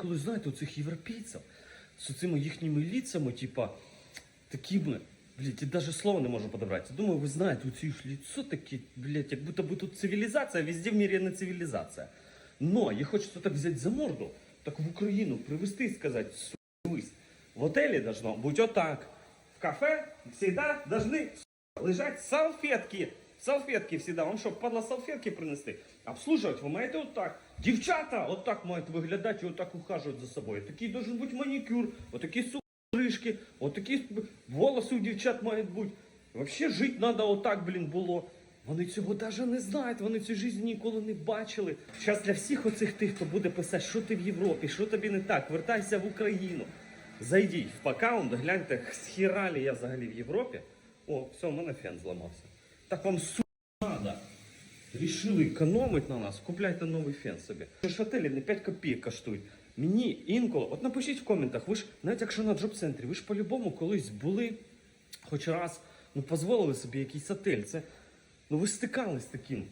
інколи, знаєте, у цих європейців з цими їхніми ліцями, типа, такими, блядь, я навіть слова не можу подобрати. Думаю, ви знаєте, у ці ліцо таке, блядь, як будто би тут цивілізація, везде в мірі не цивілізація. Но їх хочеться так взяти за морду, так в Україну привезти і сказати, «Сусь, в отелі должно бути отак. В кафе всегда должны лежать салфетки. Салфетки всегда. Вам що, падла салфетки принести? Обслужувати ви маєте отак. Дівчата отак мають виглядати і отак ухажувати за собою. Такий должен бути манікюр, отакі стрижки, отакі волоси у дівчат мають бути. Вообще жити треба отак, блін, було. Вони цього навіть не знають, вони цю життя ніколи не бачили. Зараз для всіх оцих тих, хто буде писати, що ти в Європі, що тобі не так, вертайся в Україну. Зайдіть в аккаунт, гляньте, схіралі я взагалі в Європі. О, все, у мене фен зламався. Так вам су надо. Рішили економити на нас, купляйте новий фен собі. Що ж готелі не 5 копійок коштують. Мені інколи, от напишіть в коментах, ви ж, навіть якщо на джоб-центрі, ви ж по-любому колись були, хоч раз, ну, дозволили собі якийсь отель. Це, ну ви стикались з таким.